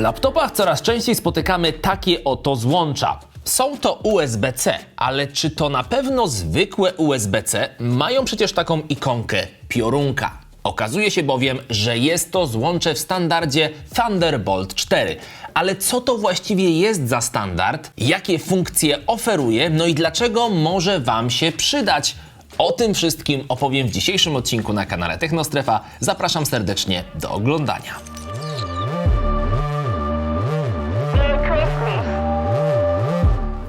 laptopach coraz częściej spotykamy takie oto złącza. Są to USB-C, ale czy to na pewno zwykłe USB-C? Mają przecież taką ikonkę piorunka. Okazuje się bowiem, że jest to złącze w standardzie Thunderbolt 4. Ale co to właściwie jest za standard? Jakie funkcje oferuje? No i dlaczego może Wam się przydać? O tym wszystkim opowiem w dzisiejszym odcinku na kanale Technostrefa. Zapraszam serdecznie do oglądania.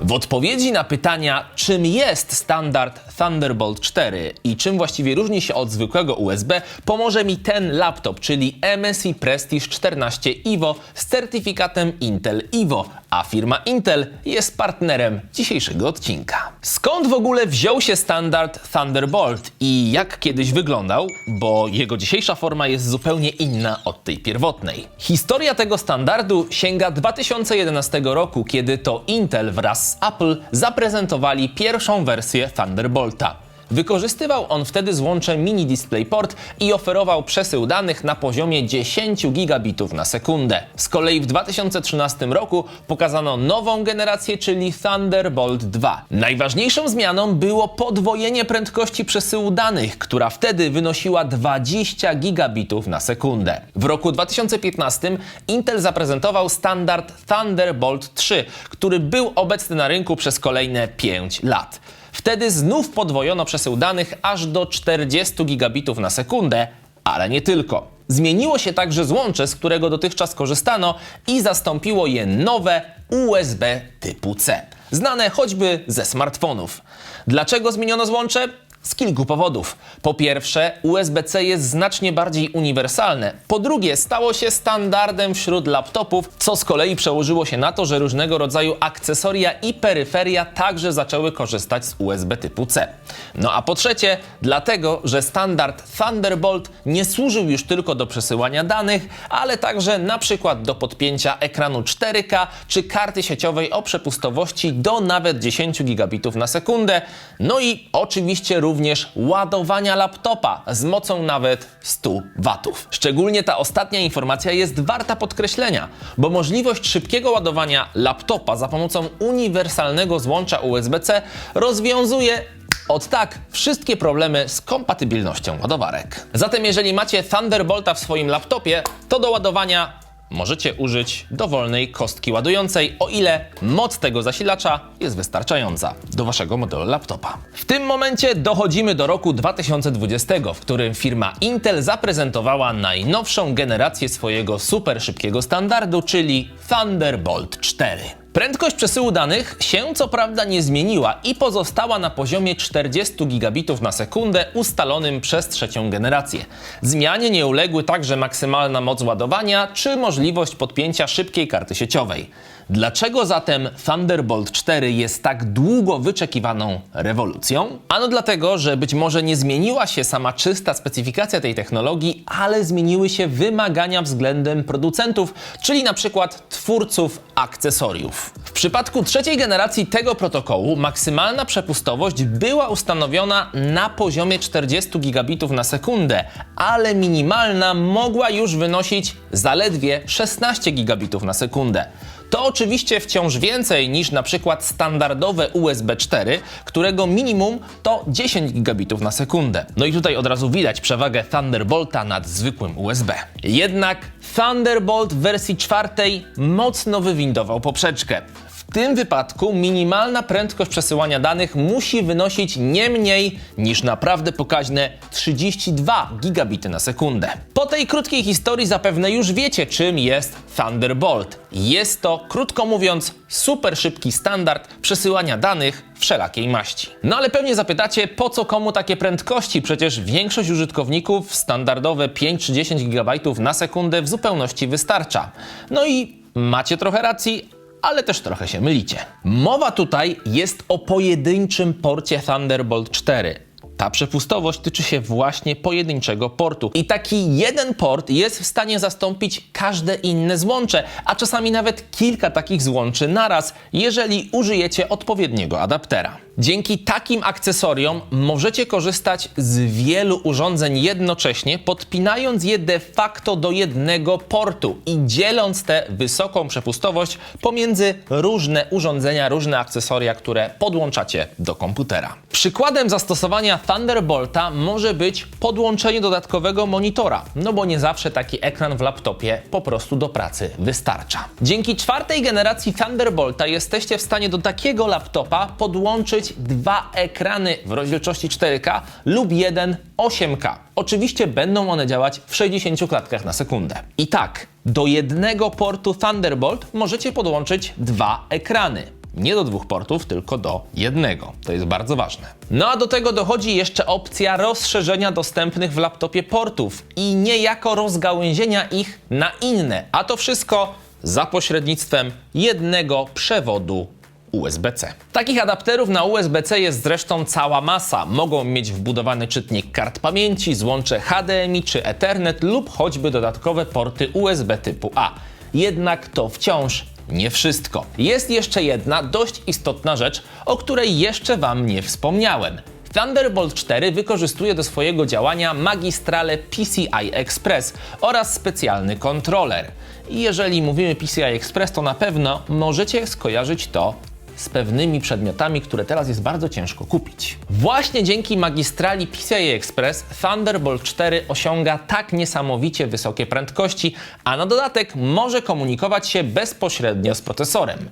W odpowiedzi na pytania, czym jest standard Thunderbolt 4 i czym właściwie różni się od zwykłego USB, pomoże mi ten laptop, czyli MSI Prestige 14 Evo z certyfikatem Intel Evo, a firma Intel jest partnerem dzisiejszego odcinka. Skąd w ogóle wziął się standard Thunderbolt i jak kiedyś wyglądał, bo jego dzisiejsza forma jest zupełnie inna od tej pierwotnej. Historia tego standardu sięga 2011 roku, kiedy to Intel wraz z Apple zaprezentowali pierwszą wersję Thunderbolta. Wykorzystywał on wtedy złącze Mini DisplayPort i oferował przesył danych na poziomie 10 gigabitów na sekundę. Z kolei w 2013 roku pokazano nową generację, czyli Thunderbolt 2. Najważniejszą zmianą było podwojenie prędkości przesyłu danych, która wtedy wynosiła 20 gigabitów na sekundę. W roku 2015 Intel zaprezentował standard Thunderbolt 3, który był obecny na rynku przez kolejne 5 lat. Wtedy znów podwojono przesył danych aż do 40 gigabitów na sekundę, ale nie tylko. Zmieniło się także złącze, z którego dotychczas korzystano i zastąpiło je nowe USB typu C, znane choćby ze smartfonów. Dlaczego zmieniono złącze? Z kilku powodów. Po pierwsze, USB-C jest znacznie bardziej uniwersalne. Po drugie, stało się standardem wśród laptopów, co z kolei przełożyło się na to, że różnego rodzaju akcesoria i peryferia także zaczęły korzystać z USB typu C. No a po trzecie, dlatego, że standard Thunderbolt nie służył już tylko do przesyłania danych, ale także na przykład do podpięcia ekranu 4K czy karty sieciowej o przepustowości do nawet 10 gigabitów na sekundę. No i oczywiście również ładowania laptopa z mocą nawet 100 watów. Szczególnie ta ostatnia informacja jest warta podkreślenia, bo możliwość szybkiego ładowania laptopa za pomocą uniwersalnego złącza USB-C rozwiązuje od tak wszystkie problemy z kompatybilnością ładowarek. Zatem jeżeli macie Thunderbolta w swoim laptopie, to do ładowania możecie użyć dowolnej kostki ładującej, o ile moc tego zasilacza jest wystarczająca do waszego modelu laptopa. W tym momencie dochodzimy do roku 2020, w którym firma Intel zaprezentowała najnowszą generację swojego super szybkiego standardu, czyli Thunderbolt 4. Prędkość przesyłu danych się co prawda nie zmieniła i pozostała na poziomie 40 gigabitów na sekundę ustalonym przez trzecią generację. Zmianie nie uległy także maksymalna moc ładowania czy możliwość podpięcia szybkiej karty sieciowej. Dlaczego zatem Thunderbolt 4 jest tak długo wyczekiwaną rewolucją? Ano dlatego, że być może nie zmieniła się sama czysta specyfikacja tej technologii, ale zmieniły się wymagania względem producentów, czyli na przykład twórców akcesoriów. W przypadku trzeciej generacji tego protokołu maksymalna przepustowość była ustanowiona na poziomie 40 gigabitów na sekundę, ale minimalna mogła już wynosić zaledwie 16 gigabitów na sekundę. To oczywiście wciąż więcej niż na przykład standardowe USB 4, którego minimum to 10 gigabitów na sekundę. No i tutaj od razu widać przewagę Thunderbolta nad zwykłym USB. Jednak Thunderbolt w wersji czwartej mocno wywindował poprzeczkę. W tym wypadku minimalna prędkość przesyłania danych musi wynosić nie mniej niż naprawdę pokaźne 32 gigabity na sekundę. Po tej krótkiej historii zapewne już wiecie, czym jest Thunderbolt. Jest to, krótko mówiąc, super szybki standard przesyłania danych wszelakiej maści. No ale pewnie zapytacie, po co komu takie prędkości? Przecież większość użytkowników standardowe 5 czy 10 GB na sekundę w zupełności wystarcza. No i macie trochę racji, ale też trochę się mylicie. Mowa tutaj jest o pojedynczym porcie Thunderbolt 4. Ta przepustowość tyczy się właśnie pojedynczego portu. I taki jeden port jest w stanie zastąpić każde inne złącze, a czasami nawet kilka takich złączy naraz, jeżeli użyjecie odpowiedniego adaptera. Dzięki takim akcesoriom możecie korzystać z wielu urządzeń jednocześnie, podpinając je de facto do jednego portu i dzieląc tę wysoką przepustowość pomiędzy różne urządzenia, różne akcesoria, które podłączacie do komputera. Przykładem zastosowania Thunderbolta może być podłączenie dodatkowego monitora, no bo nie zawsze taki ekran w laptopie po prostu do pracy wystarcza. Dzięki czwartej generacji Thunderbolta jesteście w stanie do takiego laptopa podłączyć dwa ekrany w rozdzielczości 4K lub jeden 8K. Oczywiście będą one działać w 60 klatkach na sekundę. I tak, do jednego portu Thunderbolt możecie podłączyć dwa ekrany. Nie do dwóch portów, tylko do jednego. To jest bardzo ważne. No a do tego dochodzi jeszcze opcja rozszerzenia dostępnych w laptopie portów i niejako rozgałęzienia ich na inne. A to wszystko za pośrednictwem jednego przewodu USB-C. Takich adapterów na USB-C jest zresztą cała masa. Mogą mieć wbudowany czytnik kart pamięci, złącze HDMI czy Ethernet lub choćby dodatkowe porty USB typu A. Jednak to wciąż nie wszystko. Jest jeszcze jedna dość istotna rzecz, o której jeszcze Wam nie wspomniałem. Thunderbolt 4 wykorzystuje do swojego działania magistrale PCI Express oraz specjalny kontroler. Jeżeli mówimy PCI Express, to na pewno możecie skojarzyć to z pewnymi przedmiotami, które teraz jest bardzo ciężko kupić. Właśnie dzięki magistrali PCI Express Thunderbolt 4 osiąga tak niesamowicie wysokie prędkości, a na dodatek może komunikować się bezpośrednio z procesorem.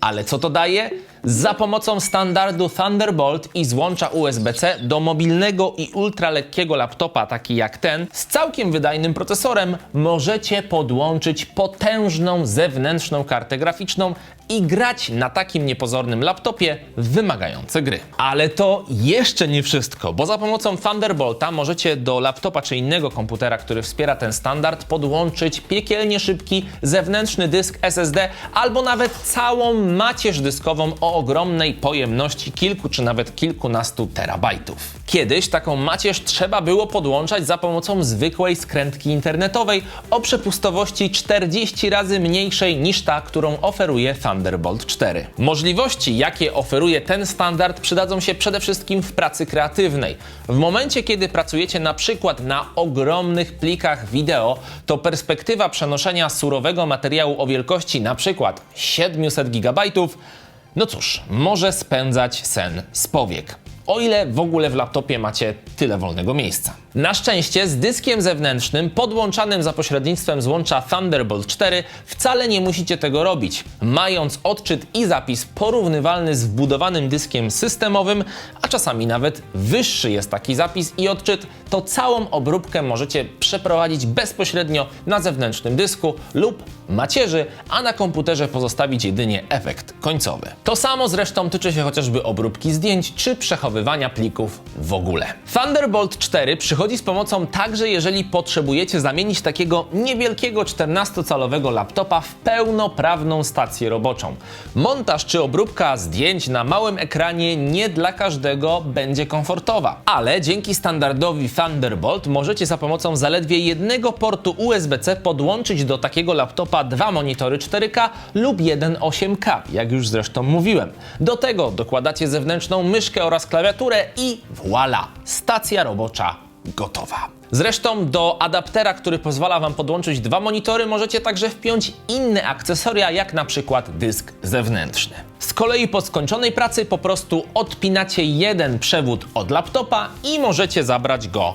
Ale co to daje? Za pomocą standardu Thunderbolt i złącza USB-C do mobilnego i ultralekkiego laptopa, taki jak ten, z całkiem wydajnym procesorem, możecie podłączyć potężną zewnętrzną kartę graficzną i grać na takim niepozornym laptopie wymagające gry. Ale to jeszcze nie wszystko, bo za pomocą Thunderbolta możecie do laptopa czy innego komputera, który wspiera ten standard, podłączyć piekielnie szybki zewnętrzny dysk SSD albo nawet całą macierz dyskową o ogromnej pojemności kilku czy nawet kilkunastu terabajtów. Kiedyś taką macierz trzeba było podłączać za pomocą zwykłej skrętki internetowej o przepustowości 40 razy mniejszej niż ta, którą oferuje Thunderbolt 4. Możliwości, jakie oferuje ten standard, przydadzą się przede wszystkim w pracy kreatywnej. W momencie, kiedy pracujecie na przykład na ogromnych plikach wideo, to perspektywa przenoszenia surowego materiału o wielkości na przykład 700 GB no cóż, może spędzać sen z powiek. O ile w ogóle w laptopie macie tyle wolnego miejsca. Na szczęście z dyskiem zewnętrznym podłączanym za pośrednictwem złącza Thunderbolt 4 wcale nie musicie tego robić. Mając odczyt i zapis porównywalny z wbudowanym dyskiem systemowym, a czasami nawet wyższy jest taki zapis i odczyt, to całą obróbkę możecie przeprowadzić bezpośrednio na zewnętrznym dysku lub macierzy, a na komputerze pozostawić jedynie efekt końcowy. To samo zresztą tyczy się chociażby obróbki zdjęć czy przechowywania plików w ogóle. Thunderbolt 4 przychodzi z pomocą także jeżeli potrzebujecie zamienić takiego niewielkiego 14-calowego laptopa w pełnoprawną stację roboczą. Montaż czy obróbka zdjęć na małym ekranie nie dla każdego będzie komfortowa, ale dzięki standardowi Thunderbolt możecie za pomocą zaledwie jednego portu USB-C podłączyć do takiego laptopa dwa monitory 4K lub jeden 8K, jak już zresztą mówiłem. Do tego dokładacie zewnętrzną myszkę oraz klawiaturę i voilà, stacja robocza gotowa. Zresztą do adaptera, który pozwala Wam podłączyć dwa monitory, możecie także wpiąć inne akcesoria, jak na przykład dysk zewnętrzny. Z kolei po skończonej pracy po prostu odpinacie jeden przewód od laptopa i możecie zabrać go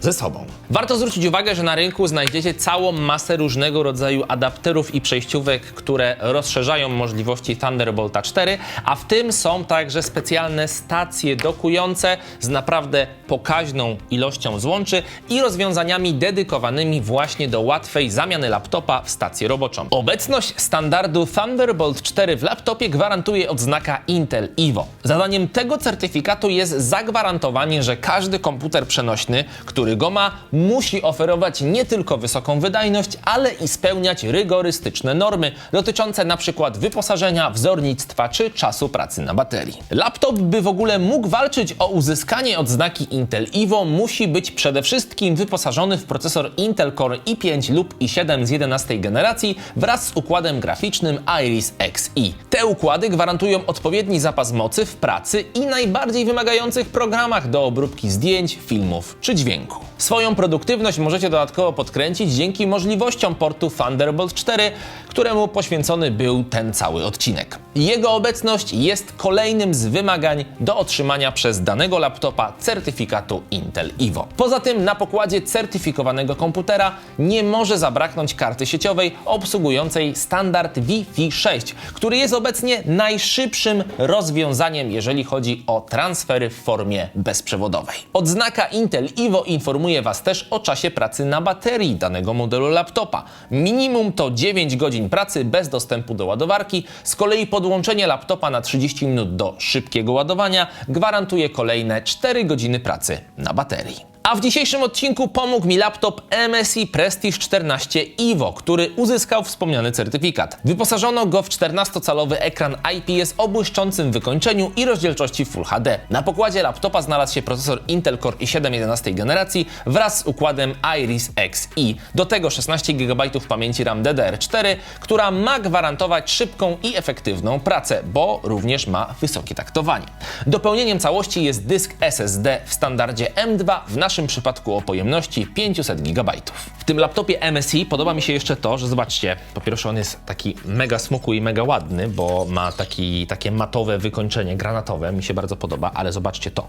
ze sobą. Warto zwrócić uwagę, że na rynku znajdziecie całą masę różnego rodzaju adapterów i przejściówek, które rozszerzają możliwości Thunderbolta 4, a w tym są także specjalne stacje dokujące z naprawdę pokaźną ilością złączy i rozwiązaniami dedykowanymi właśnie do łatwej zamiany laptopa w stację roboczą. Obecność standardu Thunderbolt 4 w laptopie gwarantuje odznaka Intel Evo. Zadaniem tego certyfikatu jest zagwarantowanie, że każdy komputer przenośny, który go ma, musi oferować nie tylko wysoką wydajność, ale i spełniać rygorystyczne normy dotyczące np. wyposażenia, wzornictwa czy czasu pracy na baterii. Laptop, by w ogóle mógł walczyć o uzyskanie odznaki Intel Evo musi być przede wszystkim wyposażony w procesor Intel Core i5 lub i7 z 11 generacji wraz z układem graficznym Iris Xe. Te układy gwarantują odpowiedni zapas mocy w pracy i najbardziej wymagających programach do obróbki zdjęć, filmów czy dźwięku. Swoją produktywność możecie dodatkowo podkręcić dzięki możliwościom portu Thunderbolt 4, któremu poświęcony był ten cały odcinek. Jego obecność jest kolejnym z wymagań do otrzymania przez danego laptopa certyfikatu Intel Evo. Poza tym na pokładzie certyfikowanego komputera nie może zabraknąć karty sieciowej obsługującej standard Wi-Fi 6, który jest obecnie najszybszym rozwiązaniem, jeżeli chodzi o transfery w formie bezprzewodowej. Odznaka Intel Evo informuje Was też o czasie pracy na baterii danego modelu laptopa. Minimum to 9 godzin pracy bez dostępu do ładowarki, z kolei podłączenie laptopa na 30 minut do szybkiego ładowania gwarantuje kolejne 4 godziny pracy na baterii. A w dzisiejszym odcinku pomógł mi laptop MSI Prestige 14 Evo, który uzyskał wspomniany certyfikat. Wyposażono go w 14-calowy ekran IPS o błyszczącym wykończeniu i rozdzielczości Full HD. Na pokładzie laptopa znalazł się procesor Intel Core i7 11 generacji wraz z układem Iris Xe. Do tego 16 GB pamięci RAM DDR4, która ma gwarantować szybką i efektywną pracę, bo również ma wysokie taktowanie. Dopełnieniem całości jest dysk SSD w standardzie M2 w naszym przypadku o pojemności 500 GB. W tym laptopie MSI podoba mi się jeszcze to, że zobaczcie, po pierwsze on jest taki mega smukły i mega ładny, bo ma taki, takie matowe wykończenie granatowe, mi się bardzo podoba, ale zobaczcie to.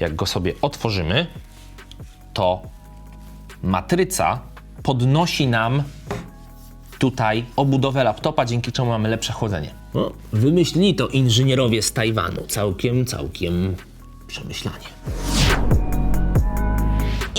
Jak go sobie otworzymy, to matryca podnosi nam tutaj obudowę laptopa, dzięki czemu mamy lepsze chłodzenie. No, wymyślili to inżynierowie z Tajwanu. Całkiem, całkiem przemyślanie.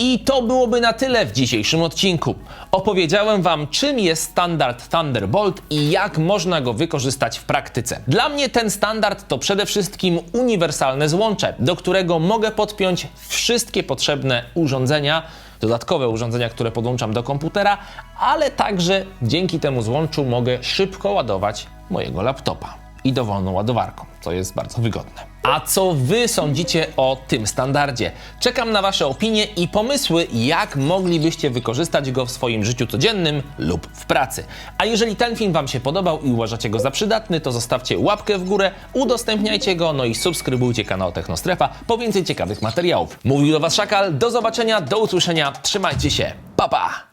I to byłoby na tyle w dzisiejszym odcinku. Opowiedziałem Wam, czym jest standard Thunderbolt i jak można go wykorzystać w praktyce. Dla mnie ten standard to przede wszystkim uniwersalne złącze, do którego mogę podpiąć wszystkie potrzebne urządzenia, dodatkowe urządzenia, które podłączam do komputera, ale także dzięki temu złączu mogę szybko ładować mojego laptopa i dowolną ładowarką, co jest bardzo wygodne. A co Wy sądzicie o tym standardzie? Czekam na Wasze opinie i pomysły, jak moglibyście wykorzystać go w swoim życiu codziennym lub w pracy. A jeżeli ten film Wam się podobał i uważacie go za przydatny, to zostawcie łapkę w górę, udostępniajcie go, no i subskrybujcie kanał Technostrefa po więcej ciekawych materiałów. Mówił do Was Szakal, do zobaczenia, do usłyszenia, trzymajcie się, pa pa!